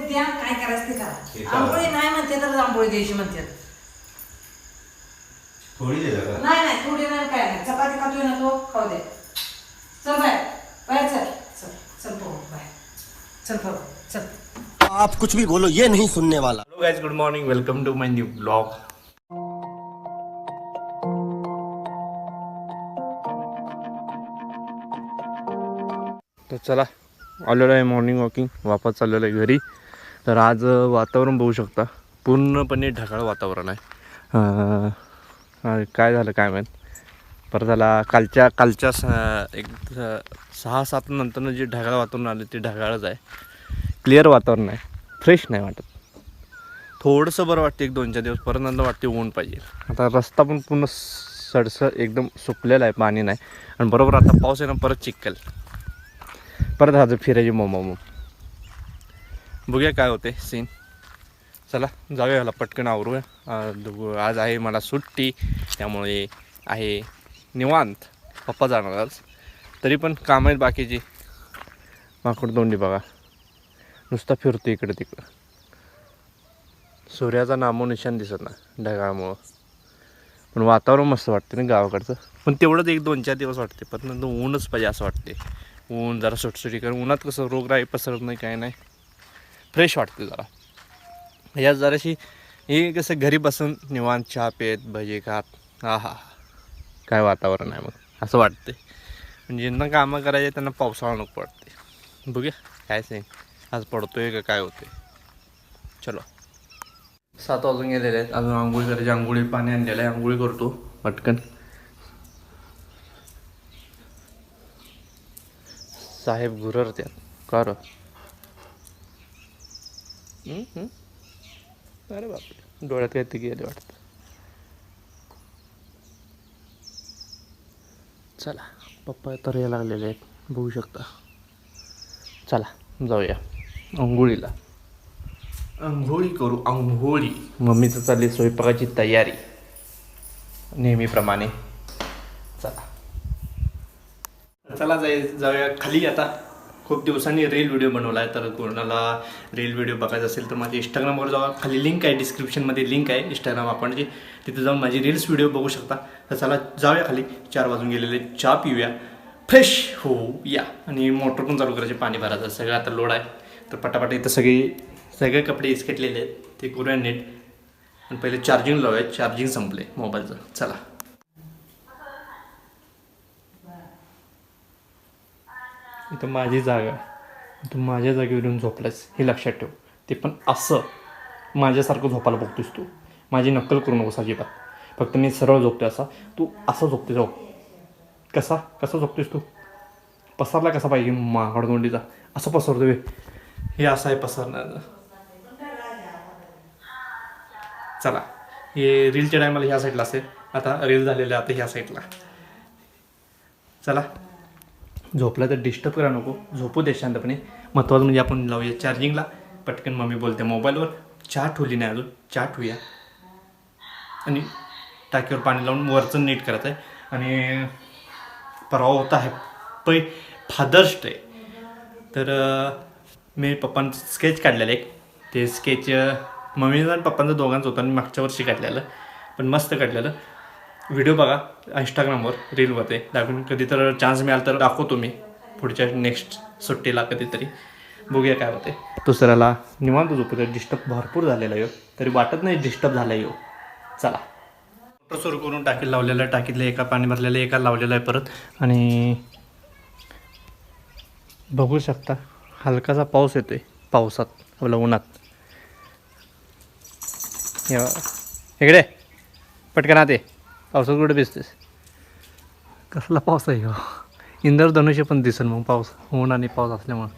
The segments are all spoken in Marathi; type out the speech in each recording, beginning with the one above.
द्या काय करायचं ते हे करा. करा. आंबोळी नाही म्हणते तर आंबोळी द्यायची म्हणते. थोडी नाही नाही थोडी नाही काय नाही. चपाती खातोय ना तो खाऊ दे. चल बाय. बाय चल. चल चल पळू बाय. चल पळू चल. आप कुछ भी बोलो ये नहीं सुनने वाला। Hello guys good morning welcome to my new blog तर चला आलेलो आहे मॉर्निंग वॉकिंग वापस चाललेलो आहे घरी. तर आज वातावरण बघू शकता. पूर्णपणे ढगाळ वातावरण आहे. काय झालं काय माहीत? परत झाला कालच्या कालच्या स- एक सहा सात नंतरनं जे ढगाळ वातावरण आलं ते ढगाळच आहे. क्लिअर वातावरण आहे. फ्रेश नाही वाटत. थोडंसं बरं वाटतं एक दोन चार दिवस. परत नंतर वाटते ऊन पाहिजे. आता रस्ता पण पूर्ण सडसर एकदम सुकलेला आहे. पाणी नाही. आणि बरोबर आता पाऊस आहे ना परत चिखल. परत आज फिरायची मोमो मोम. बघूया काय होते सीन चला जाऊया ह्याला पटकन आवरूया. आज आहे मला सुट्टी त्यामुळे आहे निवांत. पप्पा जाणार आज. तरी पण काम आहेत बाकीची. माकड तोंडी बघा. नुसता फिरतो इकडं तिकडं. सूर्याचा नामोनिशान दिसत ना ढगामुळं पण वातावरण मस्त वाटते ना गावाकडचं. पण तेवढंच एक दोन चार दिवस वाटते पण नंतर ऊनच पाहिजे असं वाटते ऊन जरा सुटसुटी कारण उन्हात कसं रोगराई पसरत नाही काय नाही. फ्रेश वाटते जरा. म्हणजे यात जराशी हे कसं घरी बसून निवांत चहा पेत भजी खात. हा हा काय वातावरण आहे मग? असं वाटते म्हणजे ज्यांना कामं करायचे त्यांना पावसाळा नको वाटते बघूया. काय सांग आज पडतोय का काय होते चलो. सात वाजून गेलेले आहेत. अजून आंघोळी करायची. आंघोळी पाणी आणलेलं आहे. आंघोळी करतो. पटकन. साहेब गुररत्यात. कर अरे बापरे. डोळ्यात काय ते गेले वाटतं. चला पप्पा तर या लागलेले आहेत. बघू शकता. चला जाऊया. आंघोळीला आंघोळी करू आंघोळी मम्मीचं चालली स्वयंपाकाची तयारी. नेहमीप्रमाणे. चला. चला जाय जाऊया खाली आता. खूप दिवसांनी रील व्हिडिओ बनवला आहे तर कोणाला रील व्हिडिओ बघायचा असेल तर माझ्या इंस्टाग्रामवर जावा. खाली लिंक आहे डिस्क्रिप्शनमध्ये लिंक आहे. इंस्टाग्राम अकाउंटची तिथे जाऊन माझी रील्स व्हिडिओ बघू शकता. तर चला जाऊया खाली. चार वाजून गेलेले. चहा पिऊया. फ्रेश हो या आणि मोटर पण चालू करायचे पाणी भरायचं. सगळं आता लोड आहे. तर पटापट इथं सगळे सगळे कपडे इसकटलेले आहेत. ते करूया नेट. आणि पहिले चार्जिंग लावूया. चार्जिंग संपले मोबाईलचं चला. इथं माझी जागा आहे. तू माझ्या जागेवर येऊन झोपलास हे लक्षात ठेव. ते पण असं माझ्यासारखं झोपायला बघतोस तू. माझी नक्कल करू नकोस अजिबात. फक्त मी सरळ झोपतोय असा. तू असं झोपते जाऊ. कसा? कसा झोपतोस तू? पसरला कसा पाहिजे? माकडगोंडीचा असं पसरतोय हे असं आहे पसरणार. चला. हे रीलच्या टायमाला ह्या साईडला असेल. आता रील झालेलं आता ह्या साईडला. चला. झोपला तर डिस्टर्ब करा नको. झोपू दे शांतपणे. महत्त्वाचं म्हणजे आपण लावूया चार्जिंगला पटकन मम्मी बोलते मोबाईलवर चहा ठेवली नाही अजून. चहा ठेवूया. आणि टाकीवर पाणी लावून वरचं नीट करायचं आहे. आणि परवा होता आहे. पै फादर्स डे. तर मी पप्पांचं स्केच काढलेलं एक. ते स्केच मम्मीचं आणि पप्पांचं दोघांचं होतं आणि मागच्या वर्षी काढलेलं. पण मस्त काढलेलं. व्हिडिओ बघा इंस्टाग्रामवर रीलवर दाखवून कधी तर चान्स मिळाला तर दाखवतो मी. पुढच्या नेक्स्ट सुट्टीला कधीतरी. बघूया काय होते दुसऱ्याला निवांत झोपू डिस्टर्ब भरपूर झालेला आहे हो. तरी वाटत नाही डिस्टर्ब झाला यो चला. मोटर सुरू करून टाकीला लावलेलं आहे टाकीतलं एका पाणी भरलेलं एका लावलेलं आहे परत. आणि बघू शकता हलकासा पाऊस येतोय. पावसात आपल्या उन्हात. हे इकडे. पटकन आते पावसात कुठे भिजतेस कसला पाऊस आहे हो? इंद्रधनुष्य पण दिसेल मग पाऊस. ऊन आणि पाऊस असल्यामुळं.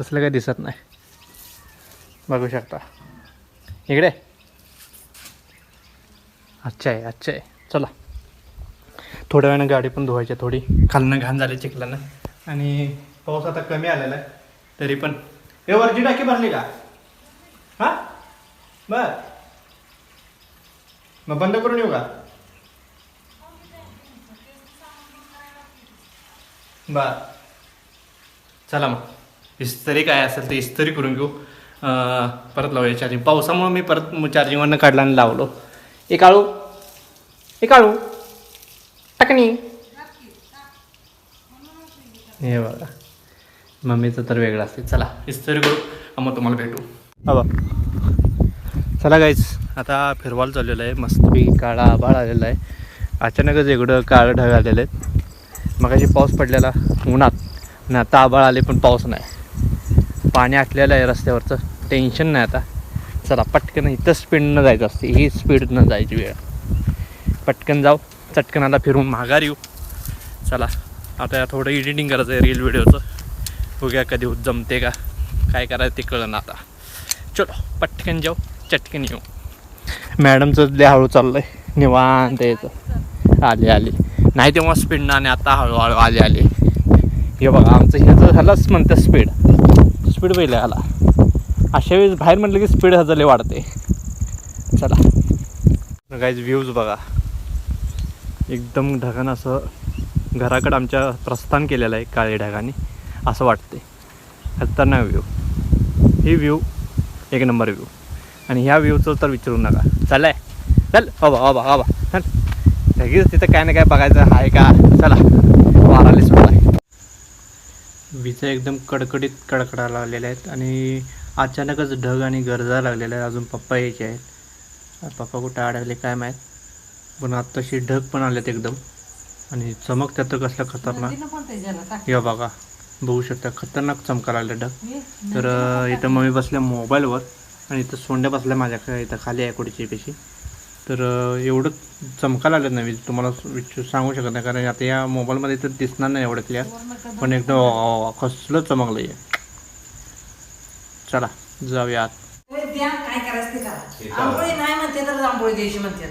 तसलं काही दिसत नाही. बघू शकता. इकडे? अच्छा आहे अच्छा आहे. चला. थोड्या वेळानं गाडी पण धुवायची आहे थोडी. खालनं घाण झाली चिखलानं. आणि पाऊस आता कमी आलेला आहे. तरी पण. हे वरची टाकी भरली का? हां? बर. मग बंद करून येऊ का? बर. चला मग. इस्त्री काय असेल ते इस्त्री करून घेऊ. परत लावूया चार्जिंग पावसामुळं मी परत चार्जिंगवरनं काढला आणि लावलो. एक आळू. एक आळू. टाकणी हे बघा. मम्मीचं तर वेगळं असते. चला इस्त्री करू. मग तुम्हाला भेटू. हा चला गाईच आता फिरवायला चाललेलं आहे. मस्तपैकी काळा आभाळ आलेला आहे. अचानकच इकडं काळं ढग आलेले आहेत मग पाऊस पडलेला उन्हात. ना आता आभाळ आले पण पाऊस नाही. पाणी आटलेलं आहे रस्त्यावरचं. टेन्शन नाही आता. चला पटकन इथं स्पीडनं जायचं असते. ही स्पीडनं जायची वेळ. पटकन जाऊ. चटकनाला फिरून माघार येऊ. चला आता या थोडं एडिटिंग करायचं आहे रील व्हिडिओचं बघूया कधी होत जमते का. काय करायचं ते कळलं ना आता. चलो पटकन जाऊ. चटकन येऊ. मॅडमचं लय हळू चाललं आहे निवांत यायचं आली आले. नाही तेव्हा स्पीडनं आणि आता हळूहळू आले आले. हे बघा आमचं ह्याचं ह्यालाच म्हणतं स्पीड स्पीड पहिलं ह्याला. अशा वेळेस बाहेर म्हटलं की स्पीड ह्याचं लय वाढते. चला. काहीच व्ह्यूज बघा. एकदम ढगानं असं घराकडं आमच्या प्रस्थान केलेलं आहे काळे ढगाने. असं वाटते खतरनाक व्ह्यू ही व्ह्यू एक नंबर व्ह्यू आणि ह्या व्ह्यूचं तर विचारू नका. चालय चल अबा अबा अबा चल. लगेच तिथं काय ना काय बघायचं. आहे का? चला वारालीच आहे. विजा एकदम कडकडीत कडकडायला लागलेल्या आहेत आणि अचानकच ढग आणि गरजा लागलेल्या आहेत. अजून पप्पा यायचे आहेत. पप्पा कुठे अडकले काय माहीत? पण आत्ताशी ढग पण आलेत एकदम. आणि चमक त्यात तर कसलं खतरनाक. या बघा बघू शकता खतरनाक चमकायला लागले ढग. तर इथं मम्मी बसल्या मोबाईलवर आणि इथं सोंड्या बसल्या माझ्याकडे इथं खाली आहे कुठची पेशी. तर एवढं चमकायला लागलं नाही. मी तुम्हाला विचार सांगू शकत नाही. कारण आता या मोबाईलमध्ये तर दिसणार नाही एवढं क्लिअर पण एकदम कसलं चमकलं आहे चला जाऊया आत होय, द्या काय करायचं ते करा. आंबोळी नाही म्हणते तर आंबोळी द्यायची म्हणते.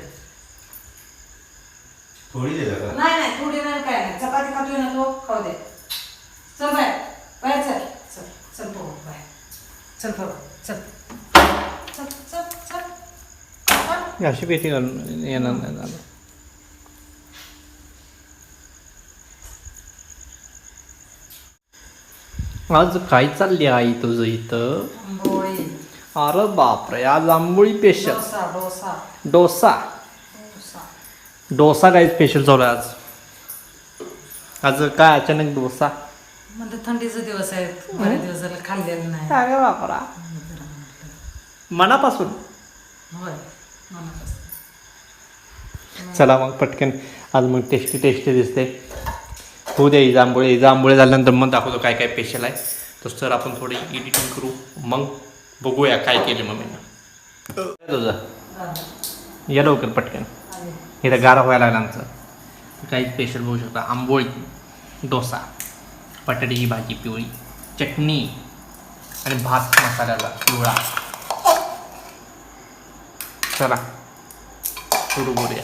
थोडी दे जरा. नाही नाही थोडी नाही काय नाही. चपाती खातोय ना तो खाऊ दे. चल बाय. बाय चल. चल चल पोह बाय. चल पोह चल चल चल चल येणार नाही झालं आज काय चालली आई तुझं इथं अरे बापरे आज आंबोळी स्पेशल डोसा डोसा काय स्पेशल चालू आहे आज आज काय अचानक डोसा म्हणजे थंडीचे दिवस आहेत बरेच दिवस झाले खाल्लेलं नाही काय बापरा मनापासून होय मनापासून चला मग पटकन. आज मग टेस्टी टेस्टी दिसते होऊ द्या ही जांभूळे ही जांभूळे झाल्यानंतर मग दाखवतो काय काय स्पेशल आहे. तर सर आपण थोडी एडिटिंग करू. मग बघूया काय केले मम्मीनं तुझं? या लवकर पटकन. इथं गारा व्हायला लागला आमचं. काही स्पेशल बघू शकता? आंबोळी डोसा बटाट्याची भाजी पिवळी चटणी आणि भात मसाल्याचा पिवळा चला. सुरू करूया.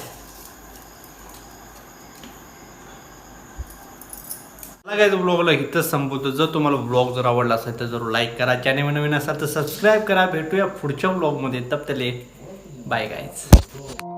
मला काय ब्लॉगला इथंच संपवतो. जर तुम्हाला ब्लॉग जर आवडला असेल तर जरूर लाईक करा. चॅनल नवीन असाल तर सबस्क्राईब करा. भेटूया पुढच्या ब्लॉगमध्ये तब तले बाय गायच